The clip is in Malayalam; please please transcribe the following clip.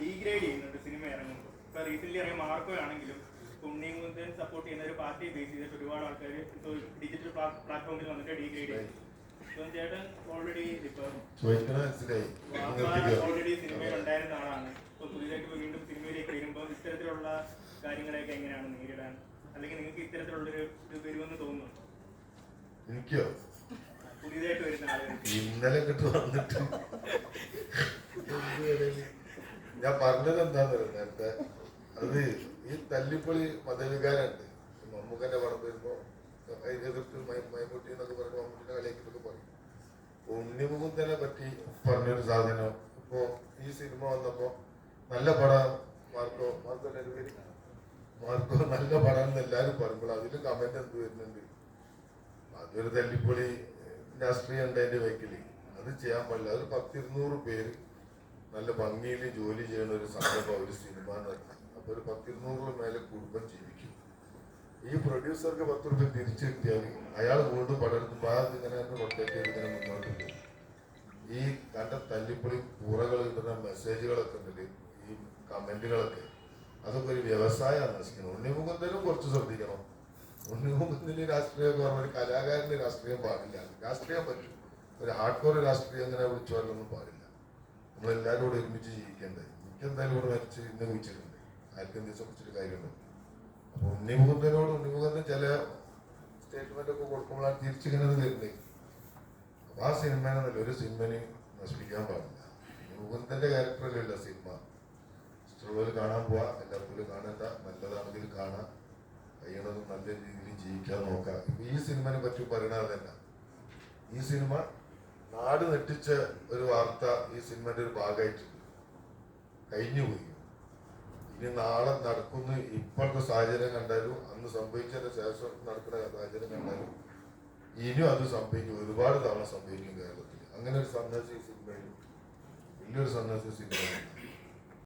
ഡീഗ്രേഡ് ചെയ്യുന്നുണ്ട് സിനിമ ഇറങ്ങുമ്പോൾ ഇപ്പൊ റീസെന്റ് ഇറങ്ങിയ മാർക്കോ ആണെങ്കിലും ഉണ്ണിമുന്തൻ സപ്പോർട്ട് ചെയ്യുന്ന ഒരു പാർട്ടിയെ ബേസ് ചെയ്തിട്ട് ഒരുപാട് ആൾക്കാർ ഇപ്പോൾ ഡിജിറ്റൽ പ്ലാറ്റ്ഫോമിൽ വന്നിട്ട് ഡീഗ്രേഡ് ചെയ്യും ഇപ്പം ചേട്ടൻ ഓൾറെഡി ഇപ്പൊ ചോദിക്കണ ഓൾറെഡി സിനിമയിൽ ഉണ്ടായിരുന്ന ആളാണ്. ഇപ്പൊ പുതിയതായിട്ട് വീണ്ടും സിനിമയിലേക്ക് വരുമ്പോൾ ഇത്തരത്തിലുള്ള കാര്യങ്ങളെയൊക്കെ എങ്ങനെയാണ് നേരിടാൻ? അല്ലെങ്കിൽ നിങ്ങൾക്ക് ഇത്തരത്തിലുള്ളൊരു ഇത് വരുമെന്ന് തോന്നുന്നു എനിക്കോ? പുതിയതായിട്ട് വരുന്ന ഇന്നലെ വന്നിട്ട് ഞാൻ പറഞ്ഞത് എന്താന്ന് നേരത്തെ അത് ഈ തല്ലിപ്പൊളി മതവികാരമുണ്ട്. മമ്മൂക്കന്റെ പടം വരുമ്പോ അതിനെ എതിർത്ത് മൈമുട്ടി എന്നൊക്കെ പറഞ്ഞു മമ്മൂട്ടിന്റെ കളിയാക്കിട്ടൊക്കെ പറയും. ഉണ്ണിമുകുന്ദനെ പറ്റി പറഞ്ഞൊരു സാധനം. ഇപ്പോ ഈ സിനിമ വന്നപ്പോ നല്ല പടം മാർക്കോ മാർക്കോ പേര് മാർക്കോ നല്ല പടം എന്ന് എല്ലാരും പറയുമ്പോൾ അതിൽ കമന്റ് എന്ത് വരുന്നുണ്ട്? അതൊരു തല്ലിപ്പൊളി രാഷ്ട്രീയം ഉണ്ട് അതിന്റെ വൈക്കിൽ അത് ചെയ്യാൻ പാടില്ല. അത് പത്തിരുന്നൂറ് പേര് നല്ല ഭംഗിയിൽ ജോലി ചെയ്യുന്ന ഒരു സംരംഭം ഒരു സിനിമ എന്ന് പറഞ്ഞാൽ അപ്പൊ ഒരു പത്തിരുന്നൂറിന് മേലെ കുടുംബം ജീവിക്കും. ഈ പ്രൊഡ്യൂസർക്ക് പത്ത് റുപ്യ തിരിച്ചു കിട്ടിയാൽ അയാൾ വീണ്ടും പടർത്തുമ്പോൾ ആ ഇങ്ങനെ മുന്നോട്ട് പോകും. ഈ കണ്ട തല്ലിപ്പൊളി കൂറകൾ കിട്ടുന്ന മെസ്സേജുകളൊക്കെ ഉണ്ടല്ലേ? ഈ കമന്റുകളൊക്കെ. അതൊക്കെ ഒരു വ്യവസായമാണ് നശിക്കുന്നത് ഉണ്ണിമുഖന്തനും കുറച്ച് ശ്രദ്ധിക്കണം. ഉണ്ണിമുഖത്തിന് രാഷ്ട്രീയം എന്ന് പറഞ്ഞാൽ ഒരു കലാകാരന്റെ രാഷ്ട്രീയം പാടില്ല. രാഷ്ട്രീയം പറ്റും. ഒരു ഹാർഡ് കോർ രാഷ്ട്രീയം അങ്ങനെ വിളിച്ചു വരലൊന്നും പാടില്ല. നമ്മളെല്ലാവരും കൂടെ ഒരുമിച്ച് ജീവിക്കേണ്ടത്. എനിക്ക് എന്തായാലും ഇവിടെ വരച്ച് ഇന്ന് കുഴിച്ചിട്ടുണ്ട്. ആർക്കും ദിവസം കുറിച്ചൊരു കാര്യമുണ്ട്? അപ്പൊ ഉണ്ണിമുഖത്തിനോട് ഉണ്ണിമുഖത്തിന് ചില സ്റ്റേറ്റ്മെന്റ് ഒക്കെ കൊടുക്കുമ്പോഴാണ് തിരിച്ചിങ്ങനെ വരുന്നത് അപ്പൊ ആ സിനിമേനെ ഒരു സിനിമനെ നശിപ്പിക്കാൻ പാടില്ല. മുകുന്ദന്റെ ക്യാരക്ടറിലല്ല സിനിമ. സ്ട്രോയിൽ കാണാൻ പോവാ എല്ലാവർക്കും കാണേണ്ട നല്ലതാണെങ്കിൽ കാണാം. കഴിയണത് നല്ല രീതിയിൽ ജീവിക്കാൻ നോക്കാം. ഈ സിനിമനെ പറ്റി പറയണത് തന്നെ ഈ സിനിമ നാട് നെട്ടിച്ച ഒരു വാർത്ത ഈ സിനിമയുടെ ഒരു ഭാഗമായിട്ടുണ്ട് കഴിഞ്ഞുപോയി. ഇനി നാളെ നടക്കുന്ന ഇപ്പോഴത്തെ സാഹചര്യം കണ്ടാലും അന്ന് സംഭവിച്ചതിന് ശേഷം നടക്കുന്ന സാഹചര്യം കണ്ടാലും ഇനിയും അത് സംഭവിക്കും. ഒരുപാട് തവണ സംഭവിക്കും കേരളത്തിൽ. അങ്ങനെ ഒരു സന്ദേശം ഈ സിനിമയിൽ വലിയൊരു സന്ദേശം സിനിമയിൽ.